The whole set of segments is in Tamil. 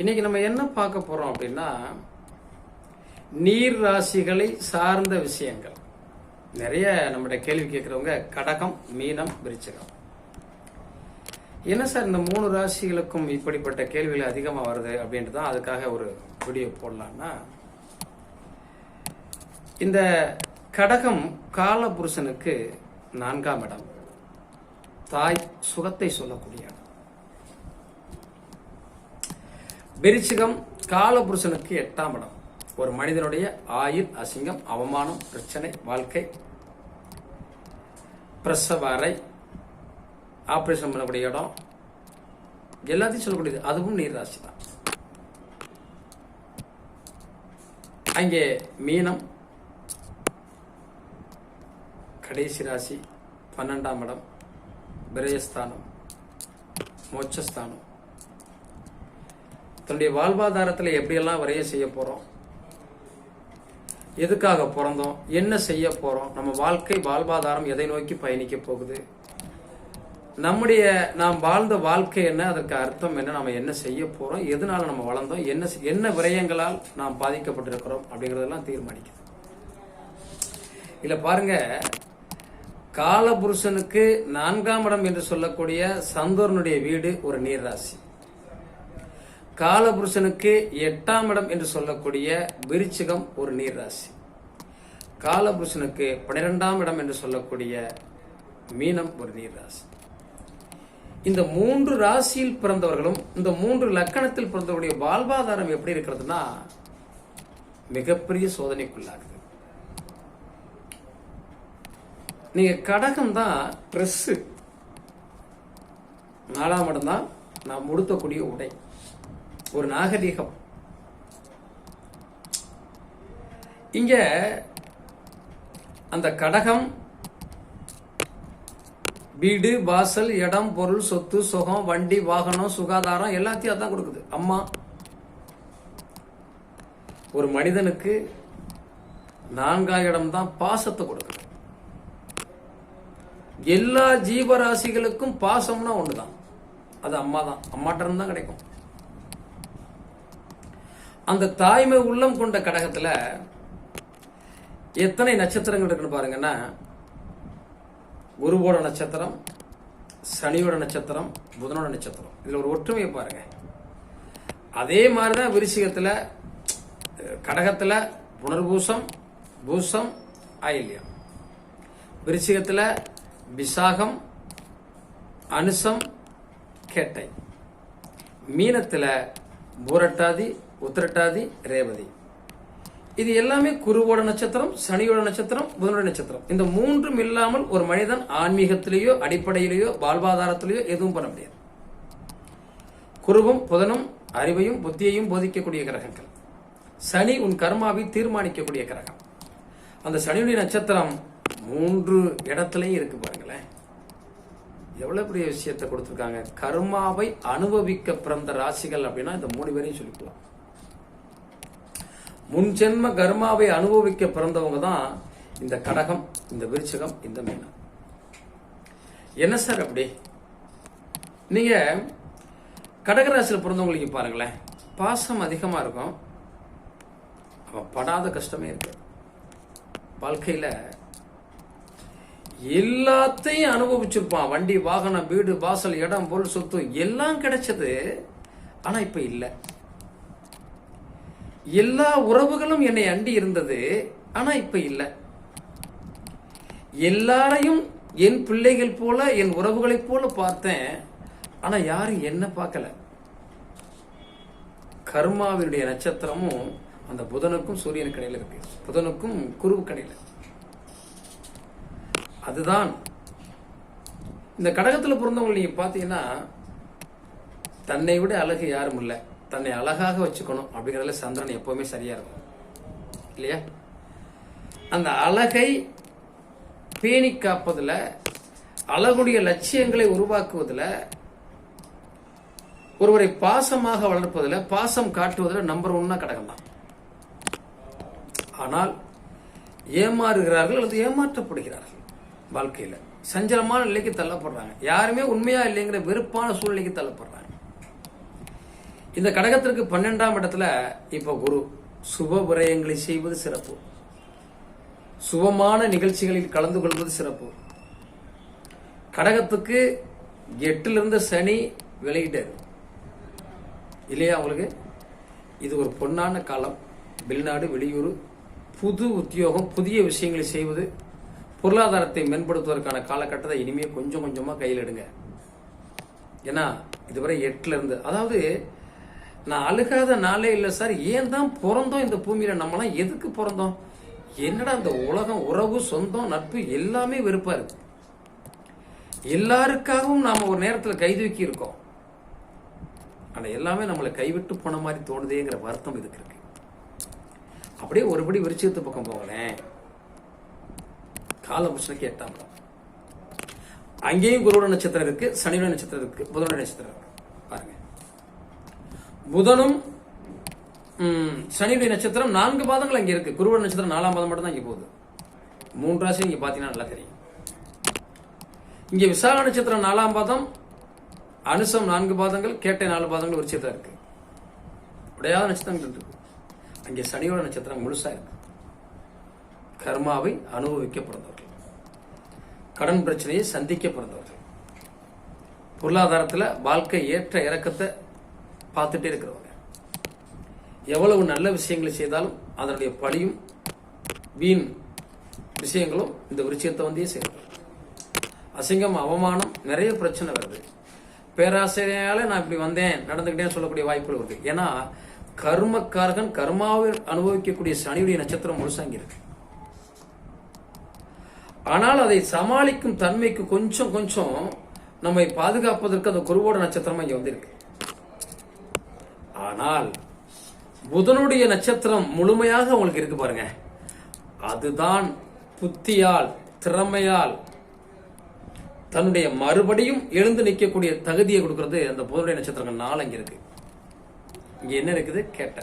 இன்னைக்கு நம்ம என்ன பார்க்க போறோம் அப்படின்னா நீர் ராசிகளை சார்ந்த விஷயங்கள். நிறைய நம்முடைய கேள்வி கேட்கிறவங்க கடகம் மீனம் விருச்சகம். என்ன சார் இந்த மூணு ராசிகளுக்கும் இப்படிப்பட்ட கேள்விகள் அதிகமாக வருது அப்படின்ட்டு தான் அதுக்காக ஒரு வீடியோ போடலான்னா இந்த கடகம் காலபுருஷனுக்கு நான்காம் இடம். தாய் சுகத்தை சொல்லக்கூடிய இடம் விருச்சிகம் காலபுருஷனுக்கு எட்டாம் இடம். ஒரு மனிதனுடைய ஆயுள் அசிங்கம் அவமானம் பிரச்சனை வாழ்க்கை. பிரசவ அறை ஆபரேஷன் பண்ணக்கூடிய இடம். எல்லாத்தையும் சொல்லக்கூடியது. அதுவும் நீர் ராசி தான். அங்கே மீனம் கடைசி ராசி பன்னெண்டாம் இடம் பிரயஸ்தானம் மோட்சஸ்தானம். தன்னுடைய வாழ்வாதாரத்தில் எப்படியெல்லாம் விரைய செய்ய போகிறோம் எதுக்காக பிறந்தோம்? என்ன செய்ய போகிறோம் நம்ம வாழ்க்கை வாழ்வாதாரம் எதை நோக்கி பயணிக்க போகுது? நம்முடைய நாம் வாழ்ந்த வாழ்க்கை என்ன? அதற்கு அர்த்தம் என்ன? நம்ம என்ன செய்ய போகிறோம் எதனால நம்ம வளர்ந்தோம்? என்ன என்ன விரயங்களால் நாம் பாதிக்கப்பட்டிருக்கிறோம்? அப்படிங்கிறதெல்லாம் தீர்மானிக்குது. இல்லை பாருங்க காலபுருஷனுக்கு நான்காம் இடம் என்று சொல்லக்கூடிய சந்தோரனுடைய வீடு ஒரு நீர்ராசி. காலபுருஷனுக்கு எட்டாம் இடம் என்று சொல்லக்கூடிய விருச்சிகம் ஒரு நீர் ராசி காலபுருஷனுக்கு பன்னிரெண்டாம் இடம் என்று சொல்லக்கூடிய மீனம் ஒரு நீர் ராசி இந்த மூன்று ராசியில் பிறந்தவர்களும் இந்த மூன்று லக்கணத்தில் பிறந்தவருடைய வாழ்வாதாரம் எப்படி இருக்கிறதுனா மிகப்பெரிய சோதனைக்குள்ளாகுது. நீங்க கடகம் தான் ட்ரெஸ் நாலாம் இடம் தான் நாம் உடுத்தக்கூடிய உடை. ஒரு நாகரிகம் இங்க அந்த கடகம் வீடு வாசல் இடம் பொருள் சொத்து சுகம் வண்டி வாகனம் சுகாதாரம் எல்லாத்தையும் அதான் கொடுக்குது. அம்மா ஒரு மனிதனுக்கு நான்காம் இடம் தான் பாசத்தை கொடுக்குது. எல்லா ஜீவராசிகளுக்கும் பாசம்னா ஒண்ணுதான். அது அம்மா தான் அம்மாட்ட தான் கிடைக்கும். அந்த தாய்மை உள்ளம் கொண்ட கடகத்தில் எத்தனை நட்சத்திரங்கள் இருக்குன்னு பாருங்கன்னா குருவோட நட்சத்திரம் சனியோட நட்சத்திரம் புதனோட நட்சத்திரம். இதில் ஒரு ஒற்றுமையை பாருங்க. அதே மாதிரி தான் விருச்சிகத்தில் கடகத்தில் புனர்பூசம் பூசம் ஆயில்யம். விருச்சிகத்தில் விசாகம் அனுசம் கேட்டை. மீனத்தில் பூரட்டாதி உத்திரட்டாதி ரேவதி. இது எல்லாமே குருவோட நட்சத்திரம் சனியோட நட்சத்திரம் புதனோட நட்சத்திரம். இந்த மூன்றும் இல்லாமல் ஒரு மனிதன் ஆன்மீகத்திலேயோ அடிப்படையிலேயோ வாழ்வாதாரத்திலேயோ எதுவும் பண்ண முடியாது. குருவும் புதனும் அறிவையும் புத்தியையும் போதிக்கக்கூடிய கிரகங்கள். சனி உன் கர்மாவை தீர்மானிக்கக்கூடிய கிரகம். அந்த சனியுடைய நட்சத்திரம் மூன்று இடத்துலயும் இருக்கு பாருங்களேன். எவ்வளவு பெரிய விஷயத்தை கொடுத்திருக்காங்க. கர்மாவை அனுபவிக்க பிறந்த ராசிகள் அப்படின்னா இந்த மூணு பேரையும் சொல்லிக்கலாம் முன் ஜென்ம கர்மாவை அனுபவிக்க பிறந்தவங்க தான் இந்த கடகம் இந்த விருச்சகம் இந்த மீனம். என்ன சார் அப்படி? நீங்க கடகராசியில் பிறந்தவங்களுக்கு பாருங்களேன். பாசம் அதிகமாக இருக்கும். அவன் படாத கஷ்டமே இருக்கு. வாழ்க்கையில் எல்லாத்தையும் அனுபவிச்சிருப்பான். வண்டி வாகனம் வீடு வாசல் இடம் பொருள் சொத்து எல்லாம் கிடைச்சது. ஆனால் இப்போ இல்லை. எல்லா உறவுகளும் என்னை அண்டி இருந்தது ஆனா இப்ப இல்ல. எல்லாரையும் என் பிள்ளைகள் போல என் உறவுகளைப் போல பார்த்தேன் ஆனா யாரும் என்ன பார்க்கல. கர்மாவினுடைய நட்சத்திரமும் அந்த புதனுக்கும் சூரியன் கடையில் இருக்கு. புதனுக்கும் குருவு கடையில். அதுதான். இந்த கடகத்தில் பிறந்தவங்க நீங்க பார்த்தீங்கன்னா தன்னை விட அழகு யாரும் இல்லை. தன்னை அழகாக வச்சுக்கணும் அப்படிங்கிறதுல சந்திரன் எப்பவுமே சரியா இருக்கும். இல்லையா? அந்த அழகை பேணி காப்பதுல அழகுடைய லட்சியங்களை உருவாக்குவதில் ஒருவரை பாசமாக வளர்ப்பதில் பாசம் காட்டுவதில் நம்பர் ஒன்னா கடகம் தான். ஆனால் ஏமாறுகிறார்கள் அல்லது ஏமாற்றப்படுகிறார்கள் வாழ்க்கையில. சஞ்சலமான நிலைக்கு தள்ளப்படுறாங்க. யாருமே உண்மையா இல்லைங்கிற வெறுப்பான சூழ்நிலைக்கு தள்ளப்படுறாங்க. இந்த கடகத்திற்கு பன்னெண்டாம் இடத்துல இப்ப குரு சுப விரயங்களை செய்வது சிறப்பு. சுபமான நிகழ்ச்சிகளில் கலந்து கொள்வது சிறப்பு. கடகத்துக்கு எட்டிலிருந்து சனி வெளியிட்டது இல்லையா உங்களுக்கு? இது ஒரு பொன்னான காலம். வெளிநாடு வெளியூர் புது உத்தியோகம் புதிய விஷயங்களை செய்வது பொருளாதாரத்தை மேம்படுத்துவதற்கான காலகட்டத்தை இனிமேல் கொஞ்சம் கொஞ்சமாக கையில் எடுங்க ஏன்னா இதுவரை எட்டுல இருந்து அதாவது நான் அழுகாத நாளே இல்லை சார். ஏன் தான் பிறந்தோம் இந்த பூமியில? நம்மளாம் எதுக்கு பிறந்தோம்? என்னடா இந்த உலகம் உறவு சொந்தம் நட்பு எல்லாமே வெறுப்பா இருக்கு. எல்லாருக்காகவும் நாம ஒரு நேரத்தில் கைதூக்கி இருக்கோம். ஆனா எல்லாமே நம்மளை கைவிட்டு போன மாதிரி தோணுதேங்கிற வருத்தம் இதுக்கு இருக்கு. அப்படியே ஒருபடி விருச்சிகத்து பக்கம் போகலேன் காலபுருஷனுக்கு எட்டாம் அங்கேயும் குருவோட நட்சத்திரம் இருக்கு சனியோட நட்சத்திரம் இருக்கு புதனோட நட்சத்திரம் இருக்கு. புதனும் சனியுடைய நட்சத்திரம் நான்கு பாதங்கள் அங்கே இருக்கு. குருவோட நட்சத்திரம் நாலாம் பாதம் மட்டும் தான் இங்கே போகுது. மூன்று ராசி இங்கே பார்த்தீங்கன்னா நல்லா தெரியும். இங்கே விசாக நட்சத்திரம் நாலாம் பாதம் அனுசம் நான்கு பாதங்கள் கேட்டை நாலு பாதங்கள் ஒரு விருச்சியத்தில் இருக்கு. உடையாத நட்சத்திரங்கள் இருக்கு. அங்கே சனியோட நட்சத்திரம் முழுசா இருக்கு. கர்மாவை அனுபவிக்க பிறந்தவர்கள் கடன் பிரச்சனையை சந்திக்க பிறந்தவர்கள் பொருளாதாரத்தில் வாழ்க்கை ஏற்ற இறக்கத்தை பார்த்துட்டே இருக்கிறவங்க. எவ்வளவு நல்ல விஷயங்களை செய்தாலும் அதனுடைய பழியும் வீண் விஷயங்களும் இந்த விருச்சியத்தை வந்தே செய்யணும் அசிங்கம் அவமானம் நிறைய பிரச்சனை வருது. பேராசிரியரால நான் இப்படி வந்தேன் நடந்துக்கிட்டே சொல்லக்கூடிய வாய்ப்புகள் வருது. ஏன்னா கர்மக்காரகன் கர்மாவை அனுபவிக்கக்கூடிய சனியுடைய நட்சத்திரம் முழுசாங்க இருக்கு. ஆனால் அதை சமாளிக்கும் தன்மைக்கு கொஞ்சம் கொஞ்சம் நம்மை பாதுகாப்பதற்கு அந்த குருவோட நட்சத்திரமா இங்க வந்திருக்கு. ஆனால் புதனுடைய நட்சத்திரம் முழுமையாக உங்களுக்கு இருக்கு பாருங்க. அதுதான் புத்தியால் திறமையால் தன்னுடைய மறுபடியும் எழுந்து நிற்கக்கூடிய தகுதியை கொடுக்கறது அந்த புதனுடைய நட்சத்திரங்கள் நாலு அங்க இருக்கு. இங்க என்ன இருக்குது? கேட்ட.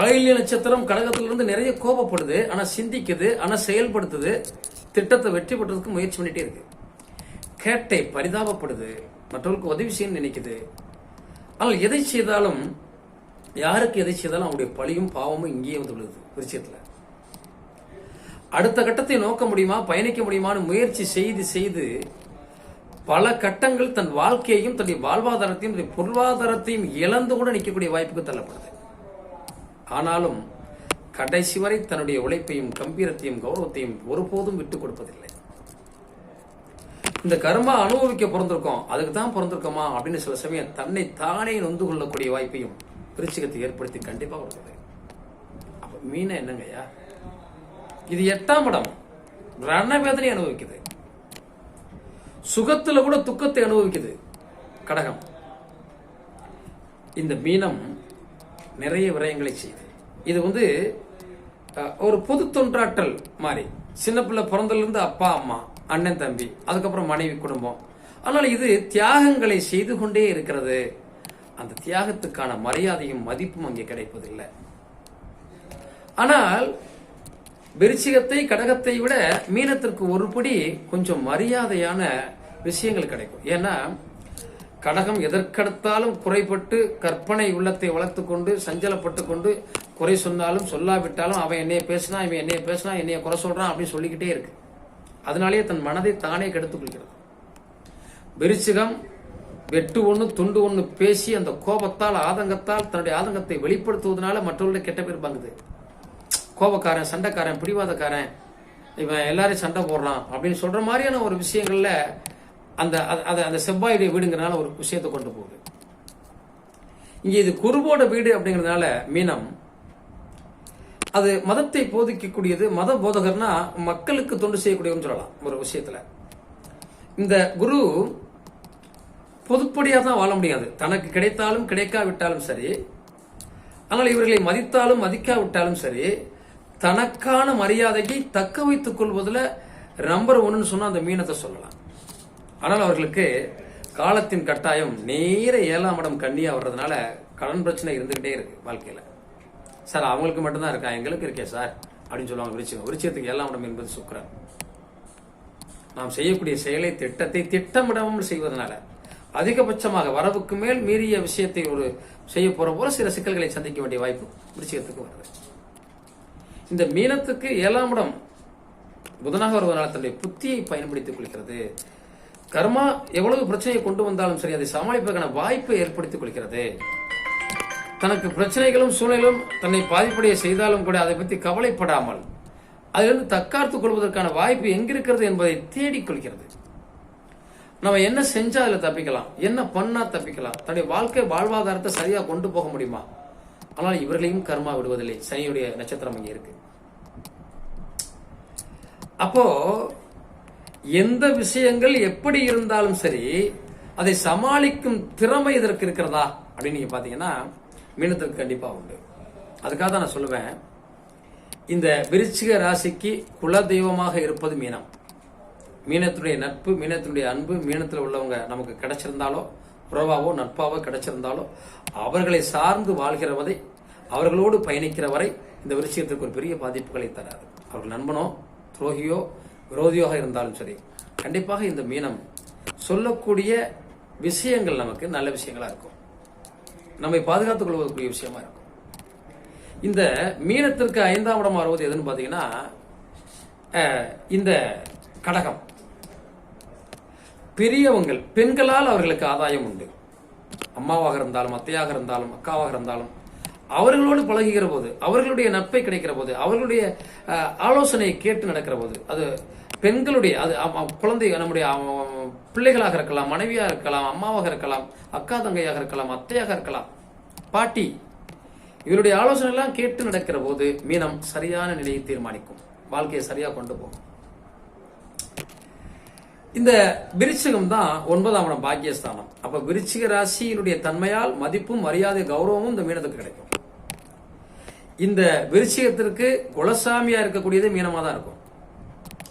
ஆயில்ய நட்சத்திரம் கடகத்திலிருந்து நிறைய கோபப்படுது ஆனா சிந்திக்குது ஆனா செயல்படுத்துது திட்டத்தை வெற்றி பெற்றதுக்கு முயற்சி பண்ணிட்டே இருக்கு. கேட்டை பரிதாபப்படுது மற்றவர்களுக்கு உதவி செய்யணும்னு நினைக்குது ஆனால் எதை செய்தாலும் யாருக்கு எதை செய்தாலும் அவருடைய பழியும் பாவமும் இங்கேயே வந்து விழுது விஷயத்துல அடுத்த கட்டத்தை நோக்க முடியுமா பயணிக்க முடியுமான்னு முயற்சி செய்து செய்து பல கட்டங்கள் தன் வாழ்க்கையையும் தன்னுடைய வாழ்வாதாரத்தையும் தன்னுடைய பொருளாதாரத்தையும் இழந்து கூட நிற்கக்கூடிய வாய்ப்புக்கு தள்ளப்படுது. ஆனாலும் கடைசி வரை தன்னுடைய உழைப்பையும் கம்பீரத்தையும் கௌரவத்தையும் ஒருபோதும் விட்டுக் கொடுப்பதில்லை. இந்த கர்மா அனுபவிக்க பிறந்திருக்கோம் அதுக்கு தான் பிறந்திருக்கோமா அப்படின்னு சில சமயம் தன்னை தானே நொந்து கொள்ளக்கூடிய வாய்ப்பையும் விருச்சிகத்தை ஏற்படுத்தி கண்டிப்பாக வருது அப்ப மீன என்னங்கய்யா இது எட்டாம் இடம். ரணவேதனை அனுபவிக்குது. சுகத்துல கூட துக்கத்தை அனுபவிக்குது. கடகம். இந்த மீனம் நிறைய விரயங்களை செய்யுது. இது வந்து ஒரு பொது தொன்றாற்றல் மாதிரி. சின்ன பிள்ளை பிறந்ததுல இருந்து அப்பா அம்மா. அண்ணன் தம்பி அதுக்கப்புறம் மனைவி குடும்பம். ஆனால் இது தியாகங்களை செய்து கொண்டே இருக்கிறது. அந்த தியாகத்துக்கான மரியாதையும் மதிப்பும் அங்கே கிடைப்பதில்லை. ஆனால் விருச்சிகத்தை கடகத்தை விட மீனத்திற்கு ஒருபடி கொஞ்சம் மரியாதையான விஷயங்கள் கிடைக்கும். ஏன்னா கடகம் எதற்கெடுத்தாலும் குறைப்பட்டு கற்பனை உள்ளத்தை வளர்த்துக் கொண்டு சஞ்சலப்பட்டு கொண்டு குறை சொன்னாலும் சொல்லாவிட்டாலும் அவன் என்னைய பேசினா இவன் என்னைய பேசினா என்னைய குறை சொல்றான் அப்படின்னு சொல்லிக்கிட்டே இருக்கு. அதனாலேயே தன் மனதை தானே கெடுத்துக் கொள்கிறது. விருச்சிகம் வெட்டு ஒன்று துண்டு ஒன்று பேசி அந்த கோபத்தால் ஆதங்கத்தால் தன்னுடைய ஆதங்கத்தை வெளிப்படுத்துவதனால மற்றவர்களை கெட்ட பேர் பங்குது கோபக்காரன் சண்டைக்காரன் பிடிவாதக்காரன் இவன் எல்லாரையும் சண்டை போடுறான் அப்படின்னு சொல்ற மாதிரியான ஒரு விஷயங்கள்ல அந்த அதை அந்த செவ்வாயுடைய வீடுங்கிறனால ஒரு விஷயத்தை கொண்டு போகுது. இங்கே இது குருவோட வீடு அப்படிங்கிறதுனால மீனம் அது மதத்தை போதிக்கக்கூடியது மத போதகர்னா மக்களுக்கு தொண்டு செய்யக்கூடியவன்னு சொல்லலாம் ஒரு விஷயத்துல. இந்த குரு பொதுப்படியாக தான் வாழ முடியாது. தனக்கு கிடைத்தாலும் கிடைக்காவிட்டாலும் சரி ஆனால் இவர்களை மதித்தாலும் மதிக்காவிட்டாலும் சரி தனக்கான மரியாதையை தக்க வைத்துக் கொள்வதில் நம்பர் ஒன்றுன்னு சொன்னால் அந்த மீனத்தை சொல்லலாம். ஆனால் அவர்களுக்கு காலத்தின் கட்டாயம் நேர ஏழாம் இடம் கண்ணியாக வர்றதுனால கடன் பிரச்சனை இருந்துகிட்டே இருக்கு வாழ்க்கையில். சார் அவங்களுக்கு மட்டும்தான் இருக்கா? எங்களுக்கு இருக்கே சார். அப்படின்னு சொல்லுவாங்க விருச்சிகம். விருச்சிகத்துக்கு எல்லாம் உடம்பு என்பது சுக்கரன். நாம் செய்யக்கூடிய செயலை திட்டத்தை திட்டமிடாமல் செய்வதனால அதிகபட்சமாக வரவுக்கு மேல் மீறிய விஷயத்தை ஒரு செய்ய போற போல சில சிக்கல்களை சந்திக்க வேண்டிய வாய்ப்பு விருச்சிகத்துக்கு வருது. இந்த மீனத்துக்கு ஏழாம் இடம் புதனாக வருவதனால தன்னுடைய புத்தியை பயன்படுத்திக் கொள்கிறது. கர்மா எவ்வளவு பிரச்சனையை கொண்டு வந்தாலும் சரி அதை சமாளிப்பதற்கான வாய்ப்பை ஏற்படுத்திக் கொள்கிறது. தனக்கு பிரச்சனைகளும் சூழ்நிலும் தன்னை பாதிப்படைய செய்தாலும் கூட அதை பற்றி கவலைப்படாமல் அதிலிருந்து தற்காத்துக் கொள்வதற்கான வாய்ப்பு எங்கிருக்கிறது என்பதை தேடிக்கொள்கிறது நம்ம என்ன செஞ்சா அதில் தப்பிக்கலாம். என்ன பண்ணா தப்பிக்கலாம். தன்னுடைய வாழ்க்கை வாழ்வாதாரத்தை சரியாக கொண்டு போக முடியுமா? ஆனால் இவர்களையும் கர்மா விடுவதில்லை. சனியுடைய நட்சத்திரம் இங்கே இருக்கு. அப்போ எந்த விஷயங்கள் எப்படி இருந்தாலும் சரி அதை சமாளிக்கும் திறமை இதற்கு இருக்கிறதா அப்படின்னு நீங்க பாத்தீங்கன்னா மீனத்துக்கு கண்டிப்பாக உண்டு. அதுக்காக தான் நான் சொல்லுவேன் இந்த விருச்சிக ராசிக்கு குல தெய்வமாக இருப்பது மீனம். மீனத்துடைய நட்பு மீனத்தினுடைய அன்பு மீனத்தில் உள்ளவங்க நமக்கு கிடைச்சிருந்தாலோ உறவாவோ நட்பாவோ கிடைச்சிருந்தாலோ அவர்களை சார்ந்து வாழ்கிறவதை அவர்களோடு பயணிக்கிற வரை இந்த விருச்சிகத்திற்கு ஒரு பெரிய பாதிப்புகளை தராது. அவர்கள் நண்பனோ துரோகியோ விரோதியாக இருந்தாலும் சரி கண்டிப்பாக இந்த மீனம் சொல்லக்கூடிய விஷயங்கள் நமக்கு நல்ல விஷயங்களாக இருக்கும். நம்மை பாதுகாத்துக் கொள்வதற்குரிய விஷயமா இருக்கும். இந்த மீனத்திற்கு ஐந்தாம் இடம் வருவது எதுன்னு பாத்தீங்கன்னா அஹ், இந்த கடகம். பெரியவங்கள் பெண்களால் அவர்களுக்கு ஆதாயம் உண்டு. அம்மாவாக இருந்தாலும் அத்தையாக இருந்தாலும் அக்காவாக இருந்தாலும் அவர்களோடு பழகுகிற போது அவர்களுடைய நட்பை கிடைக்கிற போது அவர்களுடைய அஹ், ஆலோசனையை கேட்டு நடக்கிற போது அது பெண்களுடைய அது குழந்தை நம்முடைய பிள்ளைகளாக இருக்கலாம் மனைவியாக இருக்கலாம் அம்மாவாக இருக்கலாம் அக்கா தங்கையாக இருக்கலாம் அத்தையாக இருக்கலாம். பாட்டி இவருடைய ஆலோசனை எல்லாம் கேட்டு நடக்கிற போது மீனம் சரியான நிலையை தீர்மானிக்கும். வாழ்க்கையை சரியா கொண்டு போகும். இந்த விருச்சிகம் தான் ஒன்பதாம் இடம் பாக்கியஸ்தானம். அப்ப விருச்சிக ராசியினுடைய தன்மையால் மதிப்பும் மரியாதை கௌரவமும் இந்த மீனத்துக்கு கிடைக்கும். இந்த விருச்சிகத்திற்கு குலசாமியா இருக்கக்கூடியது மீனமா தான் இருக்கும்.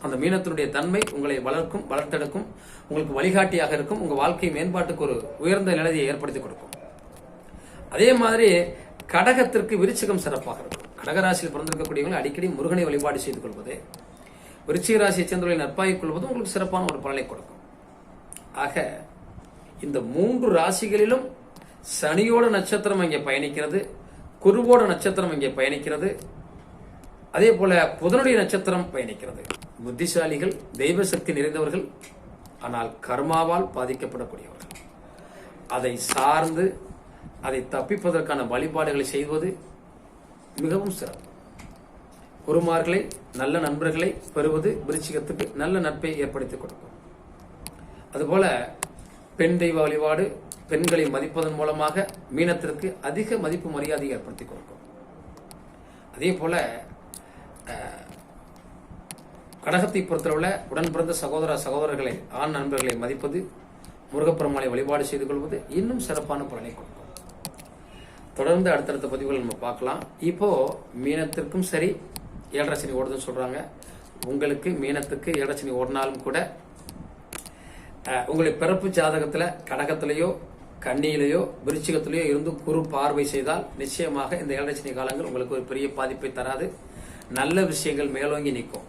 அந்த மீனத்தினுடைய தன்மை உங்களை வளர்க்கும் வளர்த்தெடுக்கும் உங்களுக்கு வழிகாட்டியாக இருக்கும் உங்கள் வாழ்க்கை மேம்பாட்டுக்கு ஒரு உயர்ந்த நிலையை ஏற்படுத்தி கொடுக்கும். அதே மாதிரி கடகத்திற்கு விருச்சிகம் சிறப்பாக இருக்கும். கடகராசியில் பிறந்திருக்கக்கூடியவங்க அடிக்கடி முருகனை வழிபாடு செய்து கொள்வது விருச்சிக ராசியை சேர்ந்தவர்களை நற்பாகிக் கொள்வது உங்களுக்கு சிறப்பான ஒரு பலனை கொடுக்கும். ஆக இந்த மூன்று ராசிகளிலும் சனியோட நட்சத்திரம் இங்கே பயணிக்கிறது குருவோட நட்சத்திரம் இங்கே பயணிக்கிறது அதே போல புதனுடைய நட்சத்திரம் பயணிக்கிறது. புத்திசாலிகள் தெய்வ சக்தி நிறைந்தவர்கள் ஆனால் கர்மாவால் பாதிக்கப்படக்கூடியவர்கள். அதை சார்ந்து அதை தப்பிப்பதற்கான வழிபாடுகளை செய்வது மிகவும் சிறப்பு. குருமார்களை நல்ல நண்பர்களை பெறுவது விருச்சிகத்துக்கு நல்ல நட்பை ஏற்படுத்தி கொடுக்கும். அதுபோல பெண் தெய்வ வழிபாடு பெண்களை மதிப்பதன் மூலமாக மீனத்திற்கு அதிக மதிப்பு மரியாதை ஏற்படுத்தி கொடுக்கும். அதே போல அஹ், கடகத்தை பொறுத்தளவில் உடன் பிறந்த சகோதர சகோதரர்களை ஆண் நண்பர்களை மதிப்பது முருகப்பெருமாளை வழிபாடு செய்து கொள்வது இன்னும் சிறப்பான பலனை கொடுக்கும். தொடர்ந்து அடுத்தடுத்த பதிவுகள் நம்ம பார்க்கலாம். இப்போ மீனத்திற்கும் சரி ஏழரை சனி ஓடுதுன்னு சொல்றாங்க. உங்களுக்கு மீனத்துக்கு ஏழரை சனி ஓடினாலும் கூட உங்களுடைய பிறப்பு ஜாதகத்தில் கடகத்திலேயோ கண்ணியிலேயோ விருச்சிகத்திலேயோ இருந்து குறு பார்வை செய்தால் நிச்சயமாக இந்த ஏழரை சனி காலங்கள் உங்களுக்கு ஒரு பெரிய பாதிப்பை தராது. நல்ல விஷயங்கள் மேலோங்கி நிற்கும்.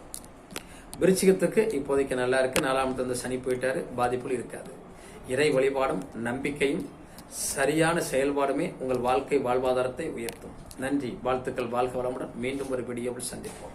விருச்சிகத்துக்கு இப்போதைக்கு நல்லா இருக்கு. நாலாம் தந்த சனி போயிட்டாரு. பாதிப்புகள் இருக்காது. இறை வழிபாடும் நம்பிக்கையும் சரியான செயல்பாடுமே உங்கள் வாழ்க்கை வாழ்வாதாரத்தை உயர்த்தும். நன்றி. வாழ்த்துக்கள். வாழ்க வளமுடன் மீண்டும் ஒரு வீடியோவில் சந்திப்போம்.